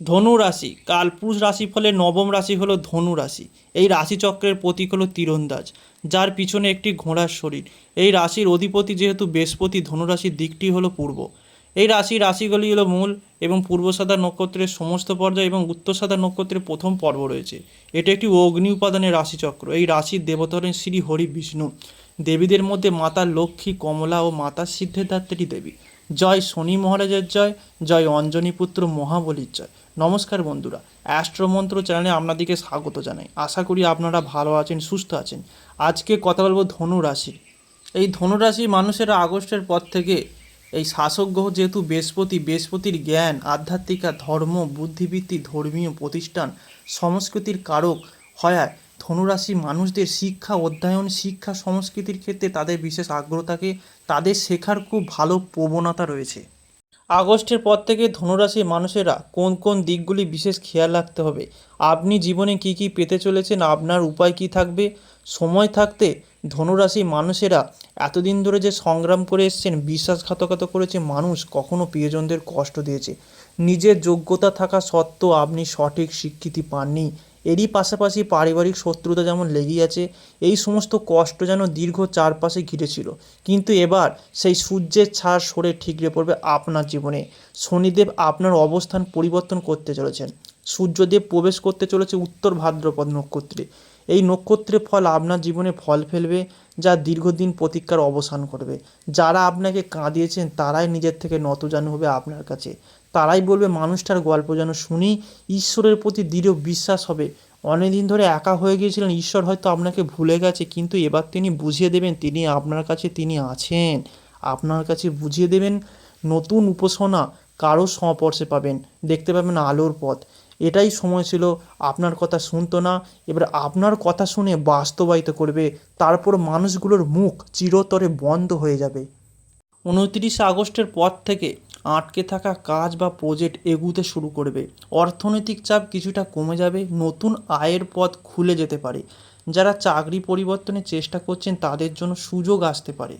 ধনু রাশি কালপুরুষ রাশি ফলে নবম রাশি হলো ধনু রাশি। এই রাশিচক্রের প্রতীক হলো তীরন্দাজ, যার পিছনে একটি ঘোড়ার শরীর। এই রাশির অধিপতি যেহেতু বৃহস্পতি ধনুরাশির দিকটি হলো পূর্ব। এই রাশি রাশিগুলি হলো মূল এবং পূর্ব সাদা নক্ষত্রের সমস্ত পর্যায় এবং উত্তর সাদা নক্ষত্রের প্রথম পর্ব রয়েছে। এটি একটি অগ্নি উপাদানের রাশিচক্র। এই রাশির দেবতা শ্রী হরি বিষ্ণু। দেবীদের মধ্যে মাতা লক্ষ্মী, কমলা ও মাতা সিদ্ধিদাত্রী দেবী জয় শনি মহারাজের জয় জয় অঞ্জনী পুত্র মহাবলীর জয়। নমস্কার বন্ধুরা, অ্যাস্ট্রোমন্ত্র চ্যানেলে আপনাদেরকে স্বাগত জানাই। আশা করি আপনারা ভালো আছেন, সুস্থ আছেন। আজকে কথা বলব ধনু রাশি। এই ধনু রাশি মানুষেরা আগস্টের পর থেকে এই শাসক গ্রহ যেহেতু বৃহস্পতি, বৃহস্পতির জ্ঞান, আধ্যাত্মিকা ধর্ম, বুদ্ধিবৃত্তি, ধর্মীয় প্রতিষ্ঠান, সংস্কৃতির কারক হওয়ায় ধনুরাশি মানুষদের শিক্ষা, অধ্যয়ন, শিক্ষা, সংস্কৃতির ক্ষেত্রে তাদের বিশেষ আগ্রহ থাকে। তাদের শেখার খুব ভালো প্রবণতা রয়েছে। আগস্টের পর থেকে ধনুরাশি মানুষেরা কোন কোন দিকগুলি বিশেষ খেয়াল রাখতে হবে? আপনি জীবনে কি কি পেতে চলেছেন? আপনার উপায় কি থাকবে? সময় থাকতে ধনুরাশি মানুষেরা এতদিন ধরে যে সংগ্রাম করে এসছেন, বিশ্বাসঘাতকতা করেছে মানুষ কখনো প্রিয়জনদের কষ্ট দিয়েছে। নিজের যোগ্যতা থাকা সত্ত্বেও আপনি সঠিক স্বীকৃতি পাননি। এরই পাশাপাশি পারিবারিক শত্রুতা যেমন লেগেই আছে, এই সমস্ত কষ্ট যেন দীর্ঘ চারপাশে ঘিরেছিল। কিন্তু এবার সেই সূর্যের ছাড় সরে ঠিকরে পড়বে আপনার জীবনে। শনিদেব আপনার অবস্থান পরিবর্তন করতে চলেছেন। সূর্যদেব প্রবেশ করতে চলেছে উত্তর ভাদ্রপদ নক্ষত্রে। এই নক্ষত্রের ফল আপনার জীবনে ফল ফেলবে, যা দীর্ঘদিন প্রতীক্ষার অবসান করবে। যারা আপনাকে কাঁদিয়েছেন, তারাই নিজের থেকে নতজানু হবে আপনার কাছে। তারাই বলবে, মানুষটার গল্প যেন শুনি, ঈশ্বরের প্রতি দৃঢ় বিশ্বাস হবে। অনেকদিন ধরে একা হয়ে গিয়েছিলেন, ঈশ্বর হয়তো আপনাকে ভুলে গেছে, কিন্তু এবার তিনি বুঝিয়ে দেবেন, তিনি আপনার কাছে, তিনি আছেন। আপনার কাছে বুঝিয়ে দেবেন, নতুন উপাসনা কারও স্পর্শে পাবেন। দেখতে পাবেন আলোর পথ। এটাই সময় ছিল, আপনার কথা শুনতো না। এবার আপনার কথা শুনে বাস্তবায়িত করবে, তারপর মানুষগুলোর মুখ চিরতরে বন্ধ হয়ে যাবে। উনত্রিশে আগস্টের পর থেকে আটকে থাকা কাজ বা প্রজেক্ট এগুতে শুরু করবে। অর্থনৈতিক চাপ কিছুটা কমে যাবে, নতুন আয়ের পথ খুলে যেতে পারে। যারা চাকরি পরিবর্তনের চেষ্টা করছেন, তাদের জন্য সুযোগ আসতে পারে।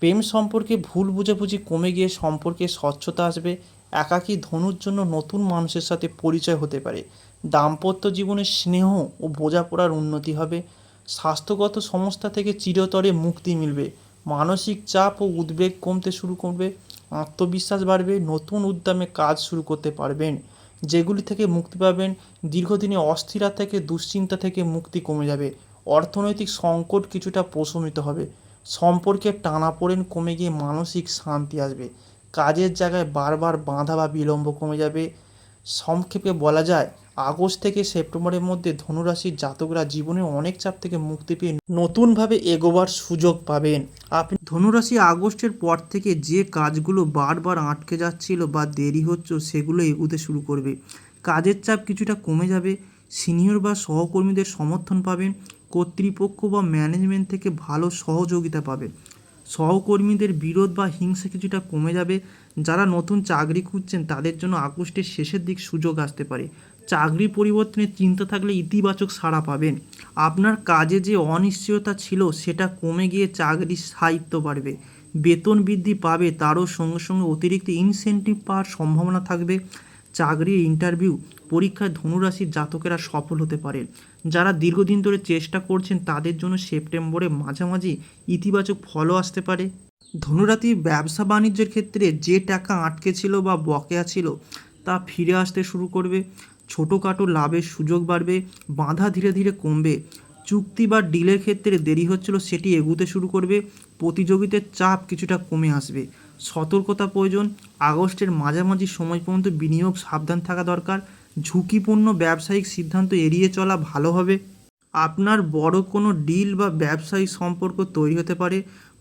প্রেম সম্পর্কে ভুল বুঝাবুঝি কমে গিয়ে সম্পর্কে স্বচ্ছতা আসবে একাকী ধনুর জন্য নতুন মানুষের সাথে পরিচয় হতে পারে। দাম্পত্য জীবনে স্নেহ ও বোঝাপড়ার উন্নতি হবে। স্বাস্থ্যগত সমস্যা থেকে চিরতরে মুক্তি মিলবে। মানসিক চাপ ও উদ্বেগ কমতে শুরু করবে। আত্মবিশ্বাস বাড়বে। নতুন উদ্যমে কাজ শুরু করতে পারবেন। যেগুলি থেকে মুক্তি পাবেন, দীর্ঘদিনে অস্থিরতা থেকে দুশ্চিন্তা থেকে মুক্তি কমে যাবে। অর্থনৈতিক সংকট কিছুটা প্রশমিত হবে। সম্পর্কে টানাপোড়েন কমে গিয়ে মানসিক শান্তি আসবে। কাজের জায়গায় বারবার বাঁধা বা বিলম্ব কমে যাবে। সংক্ষেপে বলা যায়, আগস্ট থেকে সেপ্টেম্বরের মধ্যে ধনুরাশির জাতকরা জীবনে অনেক চাপ থেকে মুক্তি পেয়ে নতুনভাবে এগোবার সুযোগ পাবেন। আপনি ধনুরাশি আগস্টের পর থেকে যে কাজগুলো বারবার আটকে যাচ্ছিল বা দেরি হচ্ছে সেগুলো এগোতে শুরু করবে। কাজের চাপ কিছুটা কমে যাবে। সিনিয়র বা সহকর্মীদের সমর্থন পাবেন। কর্তৃপক্ষ বা ম্যানেজমেন্ট থেকে ভালো সহযোগিতা পাবেন সহকর্মীদের বিরোধ বা হিংসা কিছুটা কমে যাবে। যারা নতুন চাকরি খুঁজছেন, তাদের জন্য আগস্টের শেষের দিক সুযোগ আসতে পারে। চাকরি পরিবর্তনের চিন্তা থাকলে ইতিবাচক সাড়া পাবেন। আপনার কাজে যে অনিশ্চয়তা ছিল, সেটা কমে গিয়ে চাকরির স্থায়িত্ব বাড়বে। বেতন বৃদ্ধি পাবে, তারও সঙ্গে সঙ্গে অতিরিক্ত ইনসেন্টিভ পাওয়ার সম্ভাবনা থাকবে। চাকরির ইন্টারভিউ পরীক্ষায় ধনুরাশির জাতকেরা সফল হতে পারে। যারা দীর্ঘদিন ধরে চেষ্টা করছেন, তাদের জন্য সেপ্টেম্বরে মাঝামাঝি ইতিবাচক ফলও আসতে পারে। ধনুরাতি ব্যবসা বাণিজ্যের ক্ষেত্রে যে টাকা আটকে ছিল বা বকেয়া ছিল, তা ফিরে আসতে শুরু করবে। ছোটোখাটো লাভের সুযোগ বাড়বে, বাধা ধীরে ধীরে কমবে। চুক্তি বা ডিলের ক্ষেত্রে দেরি হচ্ছিল সেটি এগুতে শুরু করবে, প্রতিযোগিতার চাপ কিছুটা কমে আসবে। সতর্কতা প্রয়োজন, আগস্টের মাঝামাঝি সময় পর্যন্ত বিনিয়োগ সাবধান থাকা দরকার, ঝুঁকিপূর্ণ ব্যবসায়িক সিদ্ধান্ত এড়িয়ে চলা ভালো হবে। আপনার বড় কোনো ডিল বা ব্যবসায়িক সম্পর্ক তৈরি হতে পারে,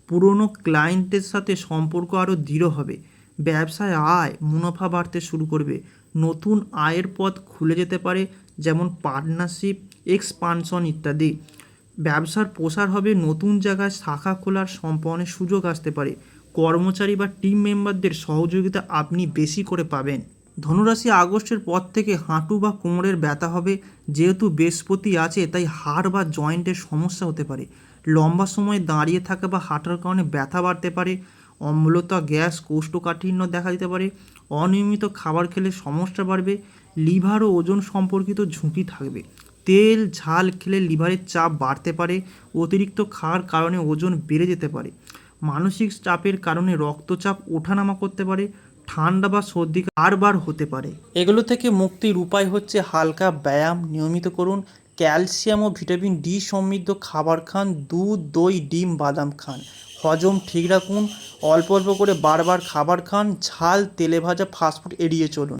পুরনো ক্লায়েন্টের সাথে সম্পর্ক আরও দৃঢ় হবে। ব্যবসায় আয়, মুনাফা বাড়তে শুরু করবে, নতুন আয়ের পথ খুলে যেতে পারে যেমন পার্টনারশিপ এক্সপানশন ইত্যাদি। ব্যবসার প্রসার হবে নতুন জায়গায় শাখা খোলার সম্পাদনের সুযোগ আসতে পারে। কর্মচারী বা টিম মেম্বারদের সহযোগিতা আপনি বেশি করে পাবেন। ধনুরাশি আগস্টের পর থেকে হাঁটু বা কোমরের ব্যথা হবে। যেহেতু বৃহস্পতি আছে, তাই হাড় বা জয়েন্টের সমস্যা হতে পারে। লম্বা সময় দাঁড়িয়ে থাকা বা হাঁটার কারণে ব্যথা বাড়তে পারে। অম্লতা গ্যাস, কোষ্ঠকাঠিন্য দেখা দিতে পারে। অনিয়মিত খাবার খেলে সমস্যা বাড়বে। লিভার ও ওজন সম্পর্কিত ঝুঁকি থাকবে। তেল, ঝাল খেলে লিভারের চাপ বাড়তে পারে। অতিরিক্ত খাওয়ার কারণে ওজন বেড়ে যেতে পারে। মানসিক চাপের কারণে রক্তচাপ ওঠানামা করতে পারে। ঠান্ডা বা সর্দি বারবার হতে পারে। এগুলো থেকে মুক্তির উপায় হচ্ছে হালকা ব্যায়াম নিয়মিত করুন। ক্যালসিয়াম ও ভিটামিন ডি সমৃদ্ধ খাবার খান, দুধ, দই, ডিম, বাদাম খান। হজম ঠিক রাখুন, অল্প অল্প করে বারবার খাবার খান, ঝাল তেলে ভাজা ফাস্টফুড এড়িয়ে চলুন।